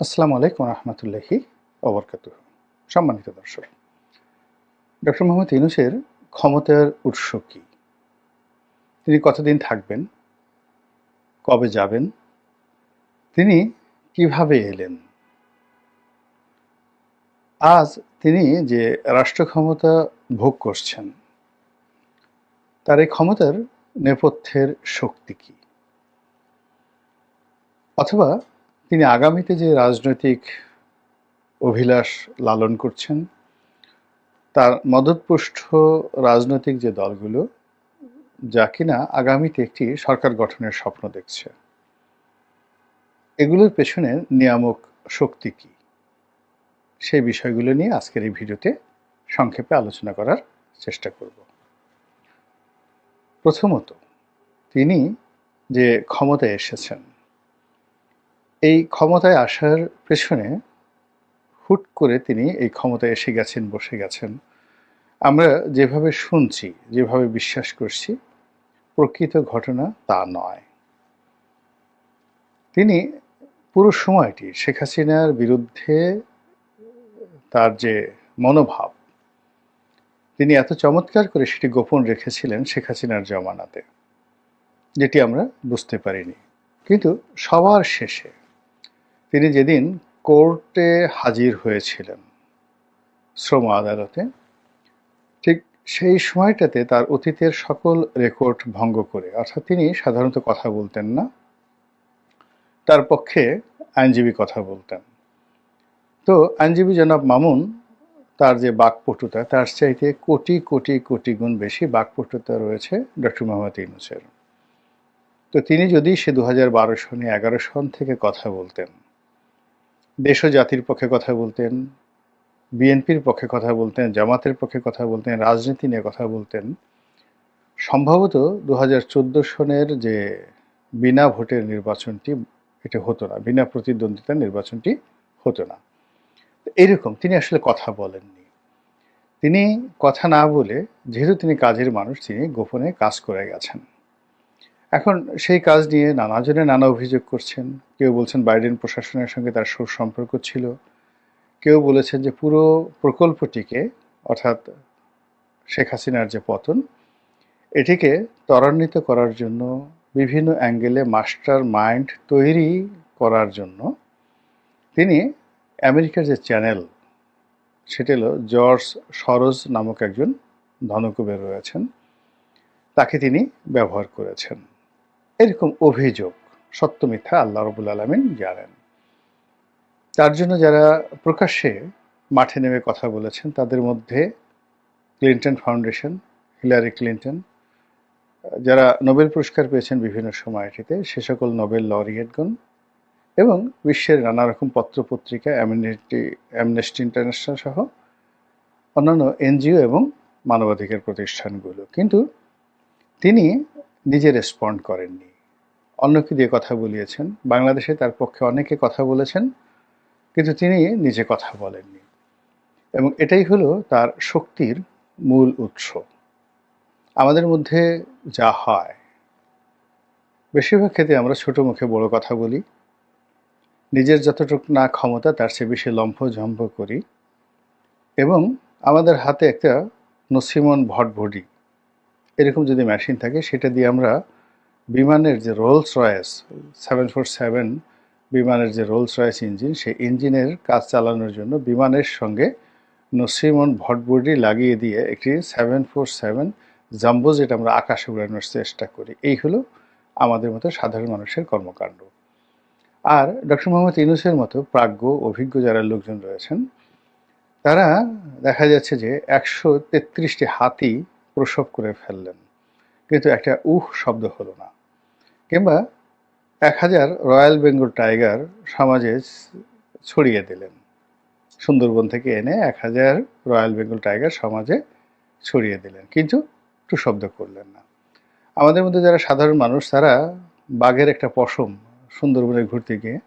আসসালামু আলাইকুম রহমতুল্লাহি অবরকাত সম্মানিত দর্শক, ডক্টর মোহাম্মদ ইউনুসের ক্ষমতার উৎস কি? তিনি কতদিন থাকবেন? কবে যাবেন? তিনি কীভাবে এলেন? আজ তিনি যে রাষ্ট্র ক্ষমতা ভোগ করছেন, তার এই ক্ষমতার নেপথ্যের শক্তি কি? অথবা তিনি আগামীতে যে রাজনৈতিক অভিলাষ লালন করছেন, তার মদতপুষ্ট রাজনৈতিক যে দলগুলো, যা কিনা আগামীতে একটি সরকার গঠনের স্বপ্ন দেখছে। এগুলোর পেছনে নিয়ামক শক্তি কি? সেই বিষয়গুলো নিয়ে আজকের এই ভিডিওতে সংক্ষেপে আলোচনা করার চেষ্টা করব। প্রথমত, তিনি যে ক্ষমতায় এসেছেন এই ক্ষমতায় আসার পেছনে হুট করে তিনি এই ক্ষমতায় এসে গেছেন, বসে গেছেন। আমরা যেভাবে শুনছি, যেভাবে বিশ্বাস করছি, প্রকৃত ঘটনা তা নয়। তিনি পুরো সময়টি শেখ হাসিনার বিরুদ্ধে তার যে মনোভাব, তিনি এত চমৎকার করে সেটি গোপন রেখেছিলেন শেখ হাসিনার জমানাতে, যেটি আমরা বুঝতে পারিনি। কিন্তু সবার শেষে তিনি যেদিন কোর্টে হাজির হয়েছিলেন, শ্রম আদালতে, ঠিক সেই সময়টাতে তার অতীতের সকল রেকর্ড ভঙ্গ করে, অর্থাৎ তিনি সাধারণত কথা বলতেন না, তার পক্ষে আইনজীবী কথা বলতেন। তো আইনজীবী জনাব মামুন, তার যে বাকপটুতা, তার চাইতে কোটি কোটি কোটি গুণ বেশি বাকপটুতা রয়েছে ডক্টর মোহাম্মদ ইউনুসের। তো তিনি যদি সে দু হাজার বারো সনে এগারো সন থেকে কথা বলতেন দেশ জাতির পক্ষে কথা বলতেন, বিএনপির পক্ষে কথা বলতেন, জামাতের পক্ষে কথা বলতেন, রাজনীতি নিয়ে কথা বলতেন। সম্ভবত দু হাজার চোদ্দ সনের যে বিনা ভোটের নির্বাচনটি, এটা হতো না, বিনা প্রতিদ্বন্দ্বিতার নির্বাচনটি হতো না। এরকম, তিনি আসলে কথা বলেননি। তিনি কথা না বলে, যেহেতু তিনি কাজের মানুষ, তিনি গোপনে কাজ করে গেছেন। এখন সেই কাজ নিয়ে নানাজনে নানা অভিযোগ করছেন। কেউ বলছেন বাইডেন প্রশাসনের সঙ্গে তার সুসম্পর্ক ছিল। কেউ বলেছেন যে পুরো প্রকল্পটিকে, অর্থাৎ শেখ হাসিনার যে পতন, এটিকে ত্বরান্বিত করার জন্য, বিভিন্ন অ্যাঙ্গেলে মাস্টার মাইন্ড তৈরি করার জন্য তিনি আমেরিকার যে চ্যানেল, সেটি হলো জর্জ সরোজ নামক একজন ধনকুবের রয়েছেন। তাকে তিনি ব্যবহার করেছেন। এরকম অভিযোগ, সত্য মিথ্যা আল্লাহ রবুল আলমিন জানেন। তার জন্য যারা প্রকাশ্যে মাঠে নেমে কথা বলেছেন, তাদের মধ্যে ক্লিন্টন ফাউন্ডেশন, হিলারি ক্লিন্টন, যারা নোবেল পুরস্কার পেয়েছেন বিভিন্ন সময়টিতে, সে সকল নোবেল লরিয়েটগণ এবং বিশ্বের নানা রকম পত্রপত্রিকা অ্যামিনিটি অ্যামনেস্টি ইন্টারন্যাশনাল সহ অন্যান্য এনজিও এবং মানবাধিকার প্রতিষ্ঠানগুলো। কিন্তু তিনি নিজে রেসপন্ড করেননি। অন্যকে দিয়ে কথা বলিয়েছেন। বাংলাদেশে তার পক্ষে অনেকে কথা বলেছেন, কিন্তু তিনি নিজে কথা বলেননি। এবং এটাই হলো তার শক্তির মূল উৎস। আমাদের মধ্যে যা হয়, বেশিরভাগ ক্ষেত্রে আমরা ছোট মুখে বড় কথা বলি। নিজের যতটুকু না ক্ষমতা, তার চেয়ে বেশি লম্ফঝম্প করি। এবং আমাদের হাতে একটা নসিমন ভটভটি এরকম যদি মেশিন থাকে, সেটা দিয়ে আমরা বিমানের যে Rolls Royce seven four seven বিমানের যে রোলস রয়েস ইঞ্জিন সেই ইঞ্জিনের কাজ চালানোর জন্য বিমানের সঙ্গে নসিমন ভটবডি লাগিয়ে দিয়ে একটি সেভেন ফোর সেভেন জাম্বো যেটা আমরা আকাশে উড়ানোর চেষ্টা করি। এই হলো আমাদের মতো সাধারণ মানুষের কর্মকাণ্ড। আর ডক্টর মোহাম্মদ ইউনুসের মতো প্রাজ্ঞ, অভিজ্ঞ যারা লোকজন রয়েছেন, তারা দেখা যাচ্ছে যে একশো তেত্রিশটি হাতি প্রসব করে ফেললেন। কিন্তু একটা উহ শব্দ হলো না। কিংবা এক হাজার রয়্যাল বেঙ্গল টাইগার সমাজে ছড়িয়ে দিলেন। সুন্দরবন থেকে এনে এক হাজার রয়্যাল বেঙ্গল টাইগার সমাজে ছড়িয়ে দিলেন। কিন্তু একটু শব্দ করলেন না। আমাদের মধ্যে যারা সাধারণ মানুষ, তারা বাঘের একটা পশম সুন্দরবনে ঘুরতে গিয়ে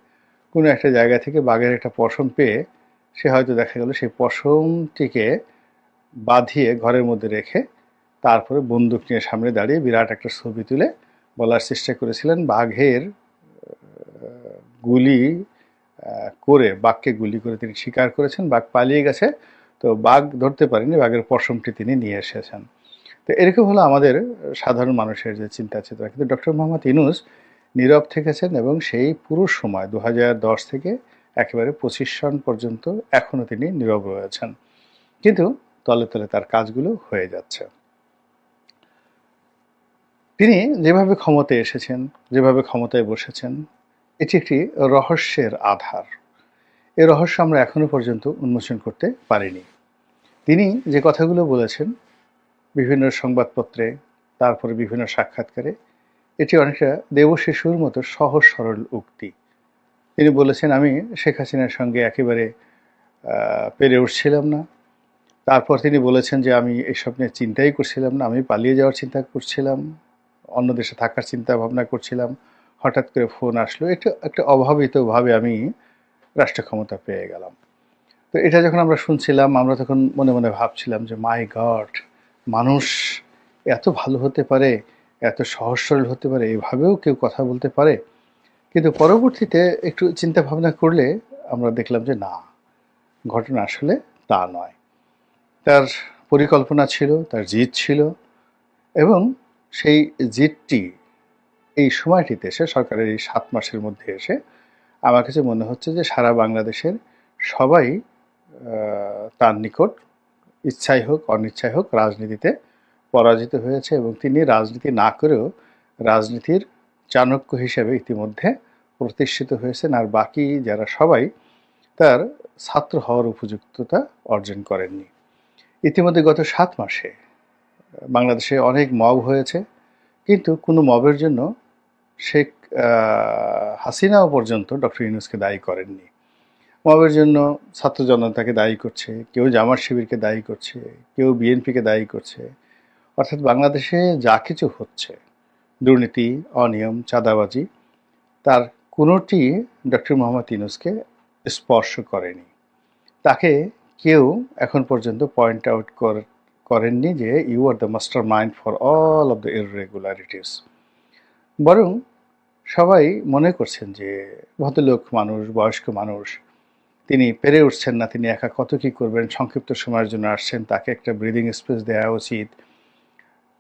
কোনো একটা জায়গা থেকে বাঘের একটা পশম পেয়ে সে হয়তো দেখা গেল সেই পশমটিকে বাঁধিয়ে ঘরের মধ্যে রেখে তারপরে বন্দুক নিয়ে সামনে দাঁড়িয়ে বিরাট একটা ছবি তুলে বলার চেষ্টা করেছিলেন বাঘের গুলি করে, বাঘকে গুলি করে তিনি স্বীকার করেছেন, বাঘ পালিয়ে গেছে। তো বাঘ ধরতে পারেনি, বাঘের পশমটি তিনি নিয়ে এসেছেন। তো এরকম হলো আমাদের সাধারণ মানুষের যে চিন্তা চেতনা কিন্তু ডক্টর মোহাম্মদ ইনুস নীরব থেকেছেন এবং সেই পুরো সময় দু থেকে একেবারে পঁচিশ সন পর্যন্ত এখনও তিনি নীরব রয়েছেন। কিন্তু তলে তলে তার কাজগুলো হয়ে যাচ্ছে। তিনি যেভাবে ক্ষমতায় এসেছেন, যেভাবে ক্ষমতায় বসেছেন, এটি একটি রহস্যের আধার। এ রহস্য আমরা এখনও পর্যন্ত উন্মোচন করতে পারিনি। তিনি যে কথাগুলো বলেছেন, বিভিন্ন সংবাদপত্রে, তারপরে বিভিন্ন সাক্ষাৎকারে, এটি অনেকটা দেবশিশুর মতো সহজ সরল উক্তি। তিনি বলেছেন, আমি শেখ হাসিনার সঙ্গে একেবারে পেরে উঠছিলাম না। তারপর তিনি বলেছেন যে, আমি এসব নিয়ে চিন্তাই করছিলাম না, আমি পালিয়ে যাওয়ার চিন্তা করছিলাম। অন্য দেশে থাকার চিন্তা ভাবনা করছিলাম। হঠাৎ করে ফোন আসলো। এটা একটা অভাবিতভাবে আমি রাষ্ট্র ক্ষমতা পেয়ে গেলাম। তো এটা যখন আমরা শুনছিলাম, আমরা তখন মনে মনে ভাবছিলাম যে মাই গড মানুষ এত ভালো হতে পারে, এত সহজ সরল হতে পারে, এভাবেও কেউ কথা বলতে পারে? কিন্তু পরবর্তীতে একটু চিন্তা ভাবনা করলে আমরা দেখলাম যে, না, ঘটনা আসলে তা নয়। তার পরিকল্পনা ছিল, তার জিদ ছিল এবং সেই জিদটি এই সময়টিতে এসে, সরকারের এই সাত মাসের মধ্যে এসে আমার কাছে মনে হচ্ছে যে সারা বাংলাদেশের সবাই তার নিকট ইচ্ছাই হোক, অনিচ্ছাই হোক রাজনীতিতে পরাজিত হয়েছে এবং তিনি রাজনীতি না করেও রাজনীতির চাণক্য হিসেবে ইতিমধ্যে প্রতিষ্ঠিত হয়েছেন আর বাকি যারা সবাই তার ছাত্র হওয়ার উপযুক্ততা অর্জন করেননি। ইতিমধ্যে গত সাত মাসে বাংলাদেশে অনেক মব হয়েছে, কিন্তু কোনো মবের জন্য শেখ হাসিনাও পর্যন্ত ডক্টর ইউনুসকে দায়ী করেননি। মবের জন্য ছাত্র জনতাকে দায়ী করছে, কেউ জামাত শিবিরকে দায়ী করছে, কেউ বিএনপিকে দায়ী করছে। অর্থাৎ বাংলাদেশে যা কিছু হচ্ছে, দুর্নীতি, অনিয়ম, চাঁদাবাজি, তার কোনোটি ডক্টর মোহাম্মদ ইউনুসকে স্পর্শ করেনি। তাকে কেউ এখন পর্যন্ত পয়েন্ট আউট করেননি যে you are the master mind for all of the irregularities বরং সবাই মনে করছেন যে ভদ্রলোক মানুষ, বয়স্ক মানুষ, তিনি পেরে উঠছেন না, তিনি একা কত কী করবেন, সংক্ষিপ্ত সময়ের জন্য আসছেন, তাকে একটা ব্রিদিং স্পেস দেওয়া উচিত।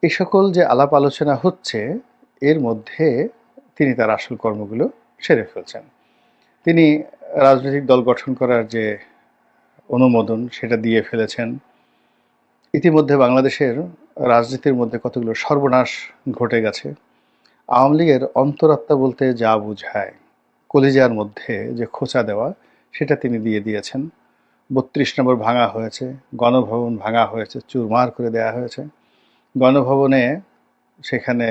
এই সকল যে আলাপ আলোচনা হচ্ছে, এর মধ্যে তিনি তার আসল কর্মগুলো সেরে ফেলছেন। তিনি রাজনৈতিক দল গঠন করার যে অনুমোদন, সেটা দিয়ে ফেলেছেন। ইতিমধ্যে বাংলাদেশের রাজনীতির মধ্যে কতগুলো সর্বনাশ ঘটে গেছে, আওয়ামী লীগের অন্তরাত্মা বলতে যা বুঝায়, কলিজার মধ্যে যে খোঁচা দেওয়া, সেটা তিনি দিয়ে দিয়েছেন। বত্রিশ নম্বর ভাঙা হয়েছে, গণভবন ভাঙা হয়েছে, চুরমার করে দেওয়া হয়েছে। গণভবনে সেখানে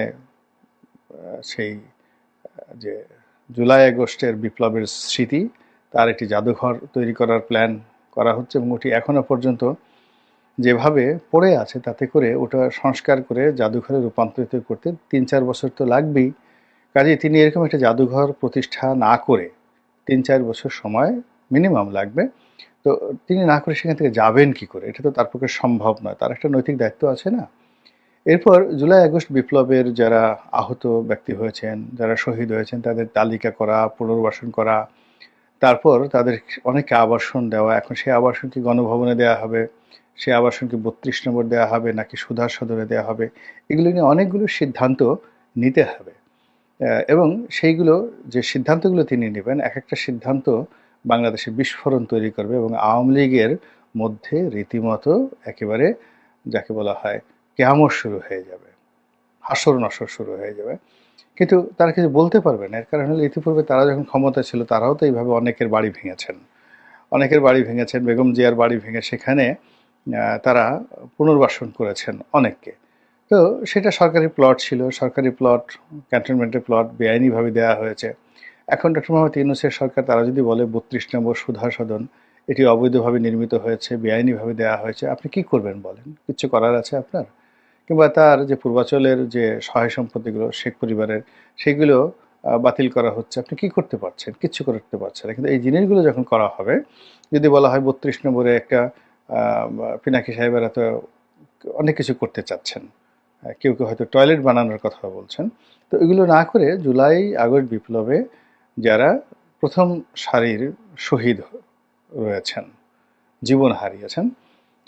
সেই যে জুলাই আগস্টের বিপ্লবের স্মৃতি, তার একটি জাদুঘর তৈরি করার প্ল্যান করা হচ্ছে এবং ওটি এখনও পর্যন্ত যেভাবে পড়ে আছে তাতে করে ওটা সংস্কার করে জাদুঘরে রূপান্তরিত করতে তিন চার বছর তো লাগবেই। কাজে তিনি এরকম একটা জাদুঘর প্রতিষ্ঠা না করে তিন চার বছর সময় মিনিমাম লাগবে। তো তিনি না করে সেখান থেকে যাবেন কি করে? এটা তো তার পক্ষে সম্ভব নয়। তার একটা নৈতিক দায়িত্ব আছে না? এরপর জুলাই আগস্ট বিপ্লবের যারা আহত ব্যক্তি হয়েছেন, যারা শহীদ হয়েছেন, তাদের তালিকা করা, পুনর্বাসন করা, তারপর তাদের অনেকে আবাসন দেওয়া, এখন সেই আবাসন কি গণভবনে দেওয়া হবে। সেই আবাসন কি বত্রিশ নম্বর দেওয়া হবে, নাকি সুধার সদরে দেওয়া হবে, এগুলো নিয়ে অনেকগুলো সিদ্ধান্ত নিতে হবে। এবং সেইগুলো যে সিদ্ধান্তগুলো তিনি নেবেন এক একটা সিদ্ধান্ত বাংলাদেশে বিস্ফোরণ তৈরি করবে এবং আওয়ামী লীগের মধ্যে রীতিমতো একেবারে যাকে বলা হয় কেয়ামত শুরু হয়ে যাবে, হাসর নসর শুরু হয়ে যাবে। কিন্তু তারা কিছু বলতে পারবে না, এর কারণ হলো ইতিপূর্বে তারা যখন ক্ষমতা ছিল, তারাও তো এইভাবে অনেকের বাড়ি ভেঙেছেন। অনেকের বাড়ি ভেঙেছেন, বেগম জিয়ার বাড়ি ভেঙে সেখানে তারা পুনর্বাসন করেছেন অনেককে। তো সেটা সরকারি প্লট ছিল, সরকারি প্লট, ক্যান্টনমেন্টের প্লট বেআইনিভাবে দেওয়া হয়েছে। এখন ডক্টর মোহাম্মদ ইউনুসের সরকার, তারা যদি বলে বত্রিশ নম্বর সুধা সদন এটি অবৈধভাবে নির্মিত হয়েছে, বেআইনিভাবে দেওয়া হয়েছে, আপনি কি করবেন বলেন? কিছু করার আছে আপনার? কিংবা তার যে পূর্বাচলের যে সহায় সম্পত্তিগুলো, শেখ পরিবারের, সেগুলো বাতিল করা হচ্ছে, আপনি কি করতে পারছেন? কিচ্ছু করতে পারছেন না। কিন্তু এই জিনিসগুলো যখন করা হবে, যদি বলা হয় বত্রিশ নম্বরে একটা পিনাকি সাহেবেরা তো অনেক কিছু করতে চাচ্ছেন। কেউ কেউ হয়তো টয়লেট বানানোর কথা বলছেন। তো এগুলো না করে জুলাই আগস্ট বিপ্লবে যারা প্রথম সারির শহীদ রয়েছেন, জীবন হারিয়েছেন,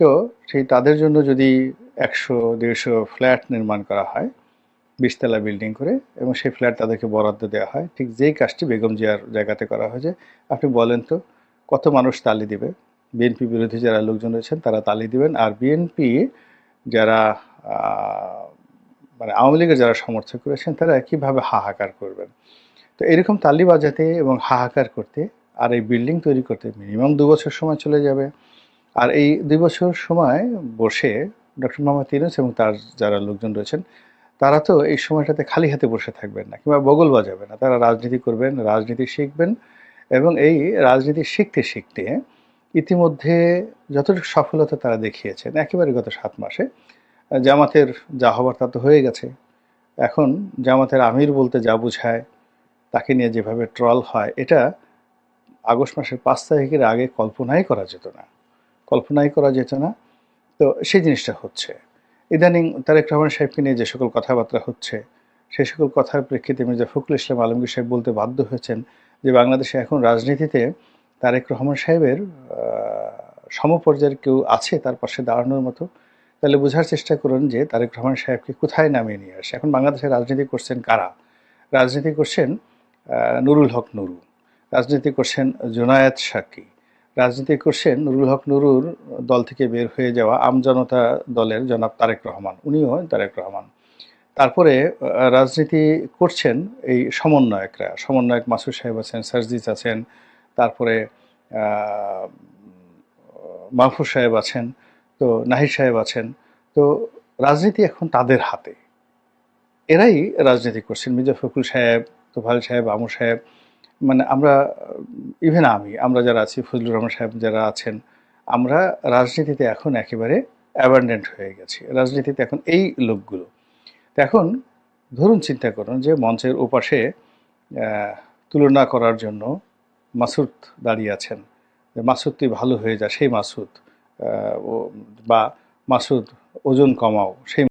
তো সেই তাদের জন্য যদি একশো, দেড়শো ফ্ল্যাট নির্মাণ করা হয়, বিশতলা বিল্ডিং করে, এবং সেই ফ্ল্যাট তাদেরকে বরাদ্দ দেওয়া হয়, ঠিক যেই কাজটি বেগম জিয়ার জায়গাতে করা হয়েছে, আপনি বলেন তো, কত মানুষ তালি দিবে? বিএনপি বিরোধী যারা লোকজন রয়েছেন, তারা তালি দিবেন। আর বিএনপি যারা মানে আওয়ামী লীগের যারা সমর্থক রয়েছেন, তারা কীভাবে হাহাকার করবেন। তো এরকম তালি বাজাতে এবং হাহাকার করতে আর এই বিল্ডিং তৈরি করতে মিনিমাম দু বছর সময় চলে যাবে। আর এই দুই বছর সময় বসে ডক্টর মোহাম্মদ ইউনুস এবং তার যারা লোকজন রয়েছেন, তারা তো এই সময়টাতে খালি হাতে বসে থাকবেন না কিংবা বগল বাজাবে না। তারা রাজনীতি করবেন, রাজনীতি শিখবেন এবং এই রাজনীতি শিখতে শিখতে ইতিমধ্যে যতটুকু সফলতা তারা দেখিয়েছেন, একেবারে গত সাত মাসে, জামাতের যা হবার তা তো হয়ে গেছে। এখন জামাতের আমির বলতে যা বোঝায়, তাকে নিয়ে যেভাবে ট্রল হয়, এটা আগস্ট মাসের পাঁচ তারিখের আগে কল্পনাই করা যেত না। কল্পনাই করা যেত না। তো সেই জিনিসটা হচ্ছে। ইদানিং তারেক রহমান সাহেবকে নিয়ে যে সকল কথাবার্তা হচ্ছে, সেই সকল কথার প্রেক্ষিতে মির্জা ফখরুল ইসলাম আলমগীর সাহেব বলতে বাধ্য হয়েছেন যে বাংলাদেশে এখন রাজনীতিতে তারেক রহমান সাহেবের সমপর্যায়ের কেউ আছে তার পাশে দাঁড়ানোর মতো, তাহলে বোঝার চেষ্টা করুন যে তারেক রহমান সাহেবকে কোথায় নামিয়ে নিয়ে আসে। এখন বাংলাদেশে রাজনীতি করছেন কারা? রাজনীতি করছেন নুরুল হক নুরু, রাজনীতি করছেন জোনায়েত সাকি, রাজনীতি করছেন নুরুল হক নুরুর দল থেকে বের হয়ে যাওয়া আমজনতা দলের জনাব তারেক রহমান, উনিও তারেক রহমান। তারপরে রাজনীতি করছেন এই সমন্বয়করা, সমন্বয়ক মাসুদ সাহেব আছেন, সার্জিস আছেন তারপরে মাহফুজ সাহেব আছেন, তো নাহিদ সাহেব আছেন, তো রাজনীতি এখন তাদের হাতে। এরাই রাজনীতি করছেন, মির্জা ফখরুল সাহেব তোফাল সাহেব, আমর সাহেব মানে আমরা ইভেন আমি, আমরা যারা আছি, ফজলুর রহমান সাহেব যারা আছেন, আমরা রাজনীতিতে এখন একেবারে অ্যাবান্ডেন্ট হয়ে গেছি, রাজনীতিতে এখন এই লোকগুলো। এখন ধরুন, চিন্তা করুন যে মঞ্চের ওপাশে তুলনা করার জন্য মাসুদ দাঁড়িয়ে আছেন। যে মাসুদ, তুই ভালো হয়ে যা, সেই মাসুদ বা মাসুদ, ওজন কমাও, সেই